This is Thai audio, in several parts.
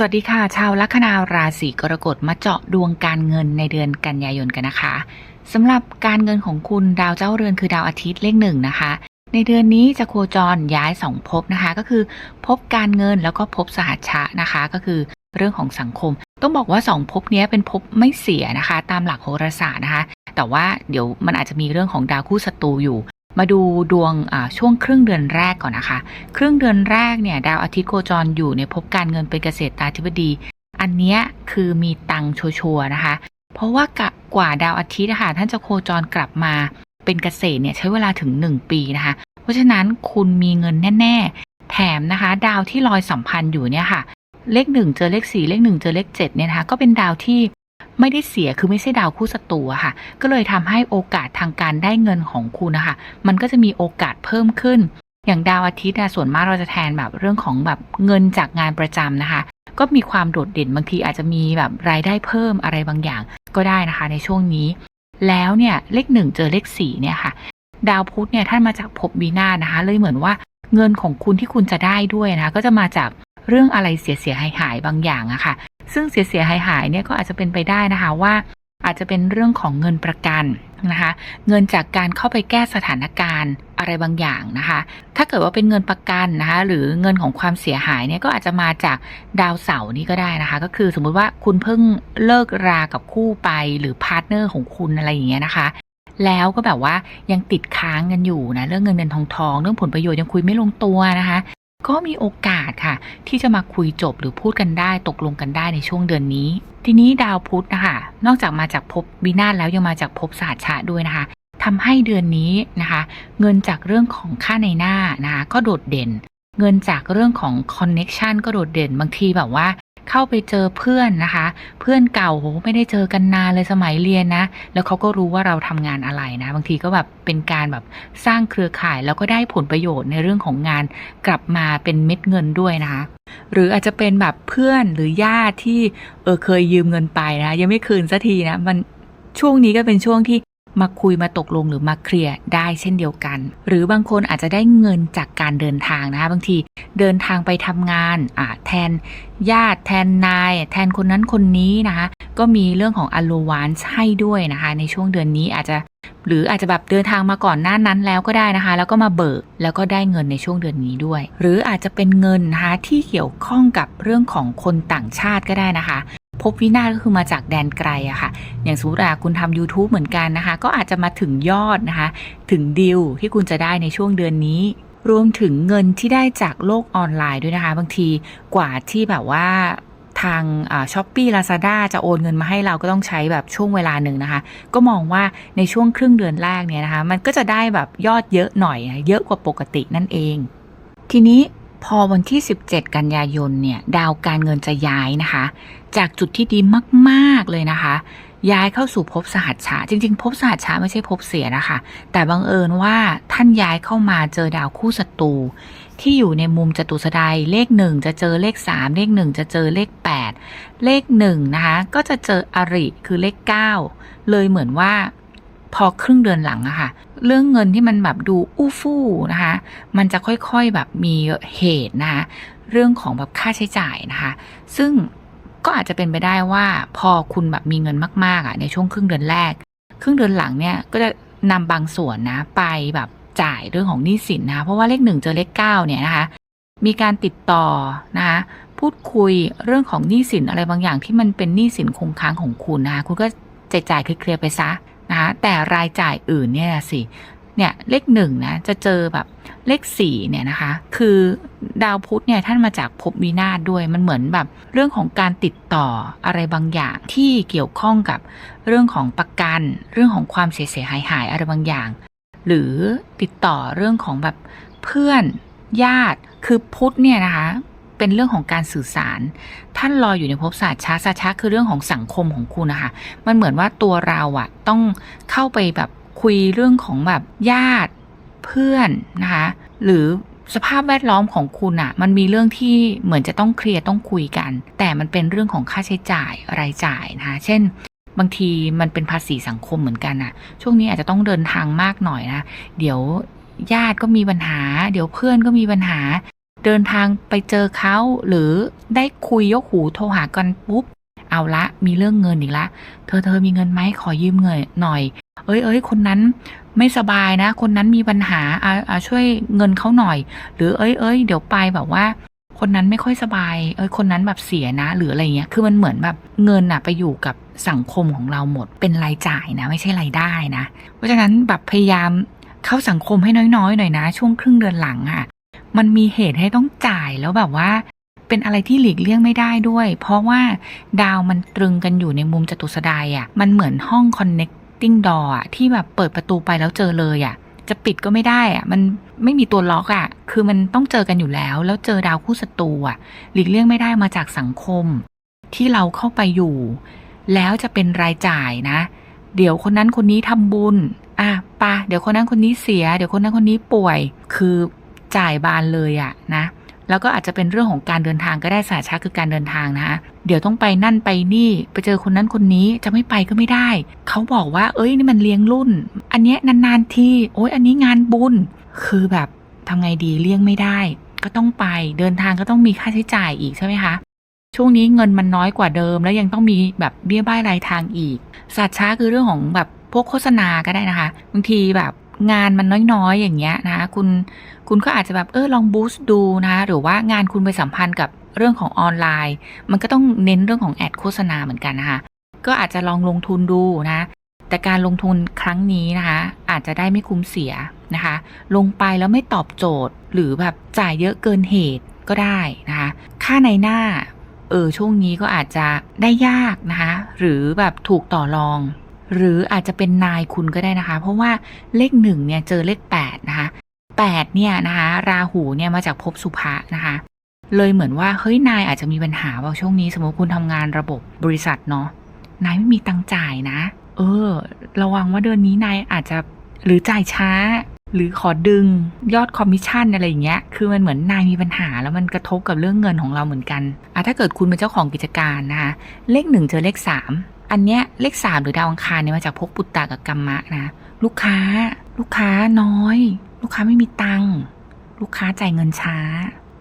สวัสดีค่ะ ชาวลัคนาราศีกรกฎมาเจาะดวงการเงินในเดือนกันยายนกันนะคะสำหรับการเงินของคุณดาวเจ้าเรือนคือดาวอาทิตย์เลขหนึ่งนะคะ ในเดือนนี้จะโคจรย้ายสองภพนะคะ ก็คือภพการเงินแล้วก็ภพสหัชชะนะคะ ก็คือเรื่องของสังคม ต้องบอกว่าสองภพนี้เป็นภพไม่เสียนะคะ ตามหลักโหราศาสตร์นะคะ แต่ว่าเดี๋ยวมันอาจจะมีเรื่องของดาวคู่ศัตรูอยู่ มาดูดวงช่วงครึ่งเดือนแรกก่อนนะคะ ครึ่งเดือนแรกเนี่ยดาวอาทิตย์โคจรอยู่ในภพการเงินเป็นเกษตรตาธิบดี อันเนี้ยคือมีตังชัวร์นะคะ เพราะว่ากว่าดาวอาทิตย์นะคะท่านจะโคจรกลับมาเป็นเกษตรเนี่ยใช้เวลาถึง 1 ปีนะคะ เพราะฉะนั้นคุณมีเงินแน่ๆ แถมนะคะ ดาวที่ลอยสัมพันธ์อยู่เนี่ยค่ะ เลขหนึ่งเจอเลขสี่เลขหนึ่งเจอเลขเจ็ดเนี่ยนะคะก็เป็นดาวที่ ไม่ได้เสียคือไม่ใช่ดาวคู่ศัตรูค่ะ ก็เลยทำให้โอกาสทางการได้เงินของคุณนะคะ มันก็จะมีโอกาสเพิ่มขึ้น อย่างดาวอาทิตย์นะส่วนมากเราจะแทนแบบเรื่องของแบบเงินจากงานประจำนะคะ ก็มีความโดดเด่นบางทีอาจจะมีแบบรายได้เพิ่มอะไรบางอย่างก็ได้นะคะ ในช่วงนี้ แล้วเนี่ยเลขหนึ่งเจอเลขสี่เนี่ยค่ะ ดาวพุธเนี่ยท่านมาจากภพวีนานะคะ เลยเหมือนว่าเงินของคุณที่คุณจะได้ด้วยนะคะก็จะมาจาก เรื่องอะไรเสียเสียหายหายบางอย่างอะค่ะ ซึ่งเสียเสียหายหายเนี่ยก็อาจจะเป็นไปได้นะคะว่า อาจจะเป็นเรื่องของเงินประกันนะคะ เงินจากการเข้าไปแก้สถานการณ์อะไรบางอย่างนะคะ ถ้าเกิดว่าเป็นเงินประกันนะคะหรือเงินของความเสียหายเนี่ยก็อาจจะมาจากดาวเสาร์นี่ก็ได้นะคะ ก็คือสมมุติว่าคุณเพิ่งเลิกรากับคู่ไปหรือพาร์ทเนอร์ของคุณอะไรอย่างเงี้ยนะคะแล้วก็แบบว่ายังติดค้างกันอยู่นะเรื่องเงินเงินทองทองเรื่องผลประโยชน์ยังคุยไม่ลงตัวนะคะ ก็มีโอกาสค่ะ ที่จะมาคุยจบหรือพูดกันได้ตกลงกันได้ในช่วงเดือนนี้ ทีนี้ดาวพุธนะคะ นอกจากมาจากภพวินาศแล้วยังมาจากภพสหัชชะด้วยนะคะทำให้เดือนนี้นะคะ เงินจากเรื่องของค่าในหน้านะคะก็โดดเด่น เงินจากเรื่องของคอนเน็ชันก็โดดเด่นบางทีแบบว่า เข้าไปเจอเพื่อนนะคะ เพื่อนเก่าโหไม่ได้เจอกันนานเลยสมัยเรียนนะ แล้วเขาก็รู้ว่าเราทำงานอะไรนะ บางทีก็แบบเป็นการแบบสร้างเครือข่ายแล้วก็ได้ผลประโยชน์ในเรื่องของงานกลับมาเป็นเม็ดเงินด้วยนะคะหรืออาจจะเป็นแบบเพื่อนหรือญาติที่เออเคยยืมเงินไปนะ ยังไม่คืนสักทีนะมันช่วงนี้ก็เป็นช่วงที่ มาคุยมาตกลงหรือมาเคลียร์ได้เช่นเดียวกัน หรือบางคนอาจจะได้เงินจากการเดินทางนะคะบางทีเดินทางไปทำงานอ่าแทนญาติแทนนาย แทนคนนั้นคนนี้นะคะก็มีเรื่องของอ l ลวานให้ด้วยนะคะ ในช่วงเดือนนี้อาจจะหรืออาจจะแบบเดินทางมาก่อนหน้านั้นแล้วก็ได้นะคะ แล้วก็มาเบิกแล้วก็ได้เงินในช่วงเดือนนี้ด้วย หรืออาจจะเป็นเงินนะคะที่เกี่ยวข้องกับเรื่องของคนต่างชาติก็ได้นะคะ พบวินาศก็คือมาจากแดนไกลอะค่ะ อย่างสมมติว่าคุณทำ YouTube เหมือนกันนะคะ ก็อาจจะมาถึงยอดนะคะ ถึงดิวที่คุณจะได้ในช่วงเดือนนี้รวมถึงเงินที่ได้จากโลกออนไลน์ด้วยนะคะ บางทีกว่าที่แบบว่าทางช้อปปี้ลาซาด้าจะโอนเงินมาให้เราก็ต้องใช้แบบช่วงเวลาหนึ่งนะคะ ก็มองว่าในช่วงครึ่งเดือนแรกเนี่ยนะคะ มันก็จะได้แบบยอดเยอะหน่อย เยอะกว่าปกตินั่นเอง ทีนี้ พอวันที่ 17 กันยายนเนี่ย ดาวการเงินจะย้ายนะคะ จากจุดที่ดีมากๆเลยนะคะ ย้ายเข้าสู่ภพสหัชชาจริง ๆภพสหัชชาไม่ใช่ภพเสียนะคะ แต่บังเอิญว่าท่านย้ายเข้ามาเจอดาวคู่ศัตรูที่อยู่ในมุมจตุสดายเลขหนึ่งจะเจอเลขสามเลขหนึ่งจะเจอเลขแปดเลขหนึ่งนะคะ ก็จะเจออริคือเลขเก้าเลยเหมือนว่า พอครึ่งเดือนหลังอะค่ะ เรื่องเงินที่มันแบบดูอู้ฟู่นะคะ มันจะค่อยๆแบบมีเหตุนะคะเรื่องของแบบค่าใช้จ่ายนะคะ ซึ่งก็อาจจะเป็นไปได้ว่าพอคุณแบบมีเงินมากๆอะในช่วงครึ่งเดือนแรก ครึ่งเดือนหลังเนี่ยก็จะนำบางส่วนนะไปแบบจ่ายเรื่องของหนี้สินนะคะเพราะว่าเลขหนึ่งเจอเลขเก้าเนี่ยนะคะ มีการติดต่อนะคะพูดคุยเรื่องของหนี้สินอะไรบางอย่างที่มันเป็นหนี้สินคงค้างของคุณนะคะคุณก็จ่ายจ่ายเคลียร์ไปซะ นะคะแต่รายจ่ายอื่นเนี่ยสิเนี่ยเลขหนึ่งนะจะเจอแบบเลขสี่เนี่ยนะคะ คือดาวพุธเนี่ยท่านมาจากภพวินาศด้วยมันเหมือนแบบ เรื่องของการติดต่ออะไรบางอย่างที่เกี่ยวข้องกับเรื่องของประกัน เรื่องของความเสียหายหายอะไรบางอย่าง หรือติดต่อเรื่องของแบบเพื่อนญาติคือพุธเนี่ยนะคะเป็นเรื่องของการสื่อสาร ท่านลอยอยู่ในภพศาสตร์ช้าช้าคือเรื่องของสังคมของคุณนะคะ มันเหมือนว่าตัวเราอะต้องเข้าไปแบบคุยเรื่องของแบบญาติเพื่อนนะคะ หรือสภาพแวดล้อมของคุณอะมันมีเรื่องที่เหมือนจะต้องเคลียร์ต้องคุยกัน แต่มันเป็นเรื่องของค่าใช้จ่ายรายจ่ายนะคะ เช่น บางทีมันเป็นภาษีสังคมเหมือนกันอะช่วงนี้อาจจะต้องเดินทางมากหน่อยนะ เดี๋ยวญาติก็มีปัญหา เดี๋ยวเพื่อนก็มีปัญหา เดินทางไปเจอเขาหรือได้คุยยกหูโทรหากันปุ๊บ เอาละมีเรื่องเงินอีกละ เธอเธอมีเงินไหมขอยืมเงินหน่อย เอ้ยเอ้ยคนนั้นไม่สบายนะ คนนั้นมีปัญหาอ่าอ่าช่วยเงินเขาหน่อย หรือเอ้ยเอ้ยเดี๋ยวไปแบบว่า คนนั้นไม่ค่อยสบาย เอ้ยคนนั้นแบบเสียนะ หรืออะไรเงี้ยคือมันเหมือนแบบเงินอะไปอยู่กับสังคมของเราหมดเป็นรายจ่ายนะ ไม่ใช่รายได้นะ เพราะฉะนั้นแบบพยายามเข้าสังคมให้น้อยๆหน่อยนะ ช่วงครึ่งเดือนหลังอะ มันมีเหตุให้ต้องจ่ายแล้วแบบว่า เป็นอะไรที่หลีกเลี่ยงไม่ได้ด้วย เพราะว่าดาวมันตรึงกันอยู่ในมุมจตุสดายอะมันเหมือนห้อง connecting door อะที่แบบเปิดประตูไปแล้วเจอเลยอะจะปิดก็ไม่ได้อะมันไม่มีตัวล็อกอะคือมันต้องเจอกันอยู่แล้ว แล้วเจอดาวคู่ศัตรูอะหลีกเลี่ยงไม่ได้มาจากสังคม ที่เราเข้าไปอยู่ แล้วจะเป็นรายจ่ายนะ เดี๋ยวคนนั้นคนนี้ทำบุญอะปะเดี๋ยวคนนั้นคนนี้เสีย เดี๋ยวคนนั้นคนนี้ป่วย คือ จ่ายบานเลยอะนะแล้วก็อาจจะเป็นเรื่องของการเดินทางก็ได้สาชาคือการเดินทางนะคะเดี๋ยวต้องไปนั่นไปนี่ไปเจอคนนั้นคนนี้จะไม่ไปก็ไม่ได้ เขาบอกว่า เอ้ยนี่มันเลี้ยงรุ่น อันเนี้ยนานๆทีโอ้ยอันนี้งานบุญ คือแบบทำไงดีเลี่ยงไม่ได้ ก็ต้องไปเดินทางก็ต้องมีค่าใช้จ่ายอีกใช่ไหมคะช่วงนี้เงินมันน้อยกว่าเดิม แล้วยังต้องมีแบบเบี้ยบ้ายรายทางอีกสัตว์ช้าคือเรื่องของแบบพวกโฆษณาก็ได้นะคะบางทีแบบ งานมันน้อยๆ อย่างเงี้ยนะคุณคุณก็อาจจะแบบเออลองบูสต์ดูนะหรือว่างานคุณไปสัมพันธ์กับเรื่องของออนไลน์ มันก็ต้องเน้นเรื่องของแอดโฆษณาเหมือนกันนะคะก็อาจจะลองลงทุนดูนะ แต่การลงทุนครั้งนี้นะคะ อาจจะได้ไม่คุ้มเสียนะคะ ลงไปแล้วไม่ตอบโจทย์ หรือแบบจ่ายเยอะเกินเหตุก็ได้นะคะ ค่าในหน้าเออช่วงนี้ก็อาจจะได้ยากนะคะ หรือแบบถูกต่อรอง หรืออาจจะเป็นนายคุณก็ได้นะคะ เพราะว่าเลขหนึ่งเนี่ยเจอเลขแปดนะคะแปดเนี่ยนะคะราหูเนี่ยมาจากภพสุภะนะคะเลยเหมือนว่าเฮ้ยนายอาจจะมีปัญหาว่าช่วงนี้ สมมติคุณทำงานระบบบริษัทเนาะนายไม่มีตังจ่ายนะ เออ ระวังว่าเดือนนี้นายอาจจะหรือจ่ายช้า หรือขอดึงยอดคอมมิชชั่นอะไรอย่างเงี้ยคือมันเหมือนนายมีปัญหาแล้วมันกระทบกับเรื่องเงินของเราเหมือนกันอะถ้าเกิดคุณเป็นเจ้าของกิจการนะคะเลขหนึ่งเจอเลขสาม อันเนี้ยเลขสามหรือดาวอังคารเนี่ยมาจากภพปุตตะกับกัมมะนะ ลูกค้า ลูกค้าน้อย ลูกค้าไม่มีตังค์ลูกค้าจ่ายเงินช้า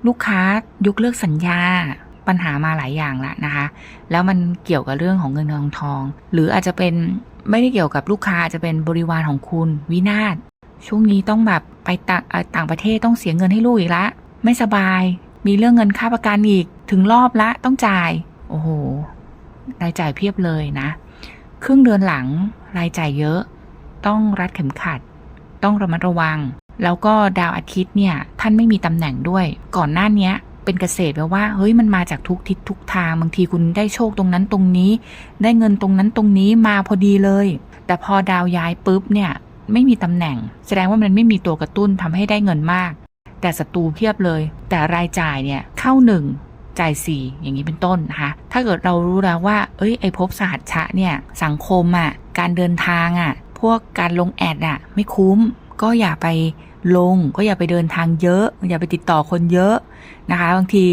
ลูกค้ายกเลิกสัญญา ปัญหามาหลายอย่างละนะคะ แล้วมันเกี่ยวกับเรื่องของเงินทองทอง หรืออาจจะเป็นไม่ได้เกี่ยวกับลูกค้าจะเป็นบริวารของคุณวินาศช่วงนี้ต้องแบบไปต่างต่างประเทศต้องเสียเงินให้ลูกอีกละ ไม่สบาย มีเรื่องเงินค่าประกันอีก ถึงรอบละต้องจ่าย โอ้โห รายจ่ายเพียบเลยนะ ครึ่งเดือนหลังรายจ่ายเยอะ ต้องรัดเข็มขัด ต้องระมัดระวัง แล้วก็ดาวอาทิตย์เนี่ย ท่านไม่มีตำแหน่งด้วย ก่อนหน้านี้เป็นเกษตรแปลว่าเฮ้ยมันมาจากทุกทิศทุกทางบางทีคุณได้โชคตรงนั้นตรงนี้ ได้เงินตรงนั้นตรงนี้มาพอดีเลย แต่พอดาวย้ายปุ๊บเนี่ยไม่มีตำแหน่ง แสดงว่ามันไม่มีตัวกระตุ้นทำให้ได้เงินมาก แต่ศัตรูเพียบเลย แต่รายจ่ายเนี่ยเข้าหนึ่ง จ่ายสี่อย่างนี้เป็นต้นนะคะถ้าเกิดเรารู้แล้วว่า เอ้ยไอภพสหัสชะเนี่ยสังคมอะ่ะการเดินทางอะ่ะพวกการลงแอดอะ่ะไม่คุ้มก็อย่าไปลงก็อย่าไปเดินทางเยอะ อย่าไปติดต่อคนเยอะนะคะบางที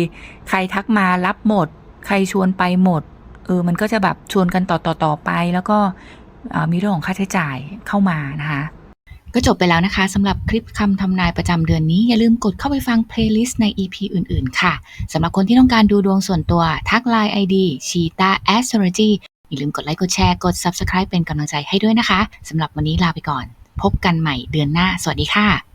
ใครทักมารับหมด ใครชวนไปหมดเออมันก็จะแบบชวนกันต่อต่อต่อไป แล้วก็มีเรื่องของค่าใช้จ่ายเข้ามานะคะ ก็จบไปแล้วนะคะสำหรับคลิปคำทำนายประจำเดือนนี้ อย่าลืมกดเข้าไปฟังเพลย์ลิสต์ใน EP อื่นๆ ค่ะสำหรับคนที่ต้องการดูดวงส่วนตัวทักไลน์ ID Cheetah Astrology อย่าลืมกดไลค์กดแชร์กด Subscribe เป็นกำลังใจให้ด้วยนะคะสำหรับวันนี้ลาไปก่อน พบกันใหม่เดือนหน้า สวัสดีค่ะ